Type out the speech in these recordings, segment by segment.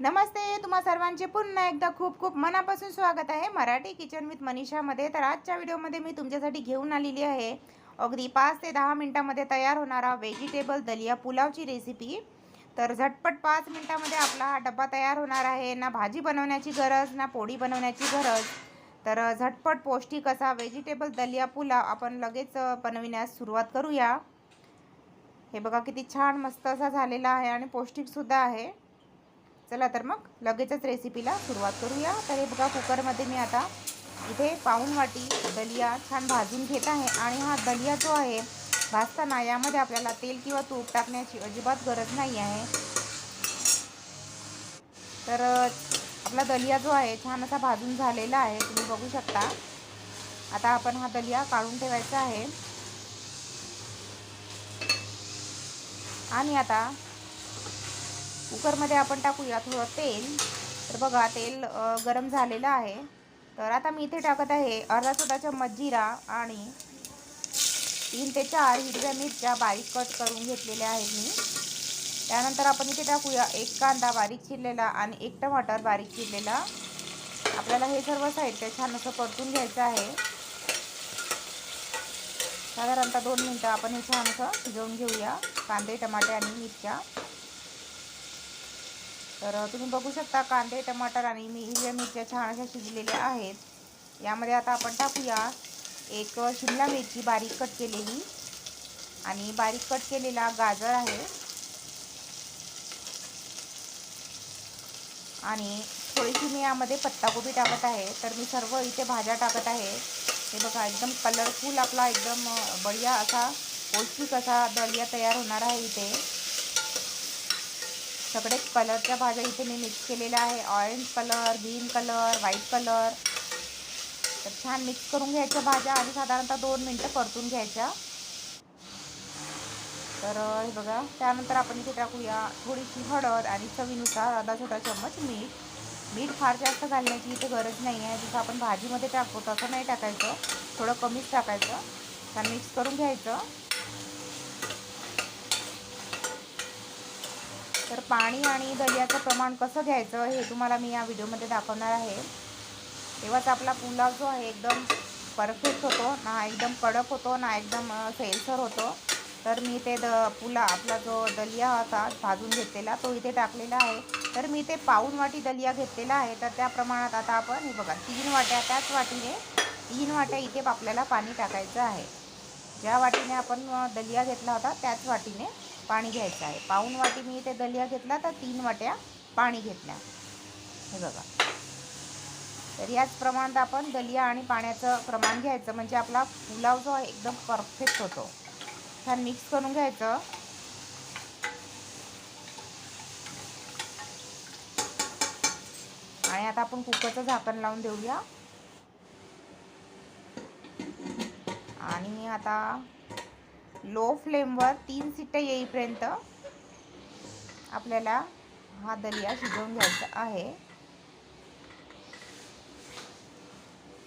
नमस्ते तुम्हा सर्वांचे पुन्हा एकदा खूप खूप मनापासून स्वागत आहे मराठी किचन विथ मनीषामध्ये. तर आजच्या व्हिडिओमध्ये मी तुमच्यासाठी घेऊन आलेली आहे. अगदी पाच ते दहा मिनटामध्ये तयार होणारा व्हेजिटेबल दलिया पुलावची रेसिपी. तर झटपट पाच मिनटामध्ये आपला हा डब्बा तयार होणार आहे. ना भाजी बनवण्याची गरज ना पोळी बनवण्याची गरज. तर झटपट पौष्टिक असा व्हेजिटेबल दलिया पुलाव आपण लगेच बनविण्यास सुरुवात करूया. हे बघा किती छान मस्त असा झालेला आहे आणि पौष्टिकसुद्धा आहे. चला तर मग लगेचच रेसिपीला सुरुवात करूया. तर हे बघा कुकरमध्ये मी आता इथे पाऊन वाटी दलिया छान भाजून घेत आहे. आणि हा दलिया जो आहे भाजताना यामध्ये आपल्याला तेल किंवा तूप टाकण्याची अजिबात गरज नाही आहे. तर आपला दलिया जो आहे छान असा भाजून झालेला आहे. तुम्ही बघू शकता. आता आपण हा दलिया काढून ठेवायचा आहे. आणि आता कुकरमध्ये आपण टाकूया थोडं तेल. तर बघा तेल गरम झालेलं आहे. तर आता मी इथे टाकत आहे अर्धा छोटा चम्मच जिरा आणि तीन ते चार हिरव्या मिरच्या बारीक कट करून घेतलेल्या आहेत मी. त्यानंतर आपण इथे टाकूया एक कांदा बारीक चिरलेला आणि एक टमाटर बारीक चिरलेला. आपल्याला हे सर्व साहित्य छान असं परतून घ्यायचं आहे. साधारणतः दोन मिनटं आपण हे छान असं शिजवून घेऊया. कांदे टमाटे आणि मिरच्या. तर तुम्ही बघू शकता कांदे टमाटर आणि मी हिरव्या मिरच्या छान अशा शिजलेल्या आहेत. यामध्ये आता आपण टाकूया एक शिमला मिरची बारीक कट केलेली. आणि बारीक कट केलेला गाजर आहे. आणि थोडीशी मी यामध्ये पत्ताकोबी टाकत आहे. तर मी सर्व इथे भाज्या टाकत आहे. हे बघा एकदम कलरफुल आपला एकदम बढिया असा पौष्टिक असा दलिया तयार होणार आहे इथे. सगळे कलरच्या भाज्या इथे मी मिक्स केलेल्या आहे. Orange colour green colour white colour तर छान मिक्स करून घ्यायच्या भाज्या आणि साधारणतः दोन मिनटं परतून घ्यायच्या. तर हे बघा. त्यानंतर आपण इथे टाकूया थोडीशी हळद आणि चवीनुसार अर्धा छोटा चम्मच मीठ. मीठ फार जास्त घालण्याची इथे गरज नाही आहे. जसं आपण भाजीमध्ये टाकतो तसं नाही टाकायचं. थोडं कमीच टाकायचं. छान मिक्स करून घ्यायचं. तर पाणी आणि दलियाचं प्रमाण कसं घ्यायचं हे तुम्हाला मी या व्हिडिओमध्ये दाखवणार आहे. तेव्हाच आपला पुलाव जो आहे एकदम परफेक्ट होतो ना एकदम कडक होतो ना एकदम सेलसर होतो. तर मी ते द पुला आपला जो दलिया होता भाजून घेतलेला तो इथे टाकलेला आहे. तर मी ते पाऊन वाटी दलिया घेतलेला आहे. तर त्या प्रमाणात आता आपण हे बघा तीन वाट्या त्याच वाटीने तीन वाट्या इथे आपल्याला पाणी टाकायचं आहे. ज्या वाटीने आपण दलिया घेतला होता त्याच वाटीने पाणी घ्यायचं आहे. पाऊन वाटी मी इथे दलिया घेतला तर तीन वाट्या पाणी घेतल्या. हे बघा. तर याच प्रमाणात आपण दलिया आणि पाण्याचं प्रमाण घ्यायचं. म्हणजे आपला पुलाव जो आहे एकदम परफेक्ट होतो. छान मिक्स करून घ्यायचं. आणि आता आपण कुकरचं झाकण लावून देऊया. आणि आता लो फ्लेमवर तीन सिट्ट्या येईपर्यंत आपल्याला हा दलिया शिजवून घ्यायचा आहे.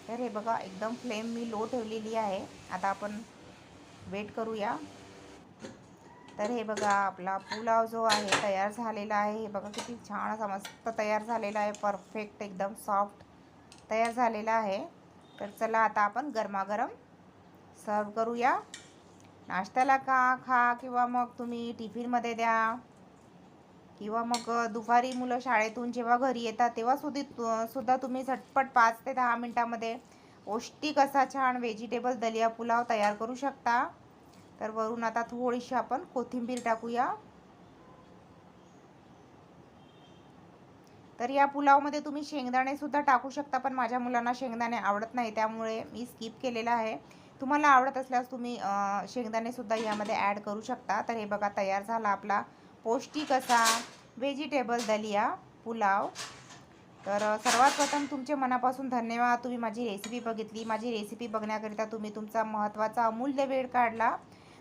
तर हे बघा एकदम फ्लेम मी लो ठेवलेली आहे. आता आपण वेट करूया. तर हे बघा आपला पुलाव जो आहे तयार झालेला आहे. हे बघा किती छान असा मस्त तयार झालेला आहे. परफेक्ट एकदम सॉफ्ट तयार झालेला आहे. तर चला आता आपण गरमागरम सर्व करूया. नाश्त्याला का खा किंवा मग तुम्ही टिफिनमध्ये द्या? किंवा मग दुपारी मुलं शाळेतून जेव्हा घरी येतात तेव्हा सुद्धा सुद्धा तुम्ही झटपट पाच ते दहा मिनटामध्ये पौष्टिक असा छान व्हेजिटेबल दलिया पुलाव तयार करू शकता. तर वरून आता थोडीशी आपण कोथिंबीर टाकूया. तर या पुलावमध्ये तुम्ही शेंगदाणेसुद्धा टाकू शकता पण माझ्या मुलांना शेंगदाणे आवडत नाही त्यामुळे मी स्किप केलेलं आहे. तुम्हाला आवडत असल्यास तुम्ही शेंगदाणेसुद्धा यामध्ये ॲड करू शकता. तर हे बघा तयार झाला आपला पौष्टिक असा व्हेजिटेबल दलिया पुलाव. तर सर्वात प्रथम तुमचे मनापासून धन्यवाद. तुम्ही माझी रेसिपी बघितली. माझी रेसिपी बघण्याकरिता तुम्ही तुमचा महत्त्वाचा अमूल्य वेळ काढला.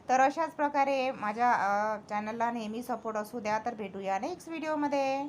तर अशाच प्रकारे माझ्या चॅनलला नेहमी सपोर्ट असू द्या. तर भेटूया नेक्स्ट व्हिडिओमध्ये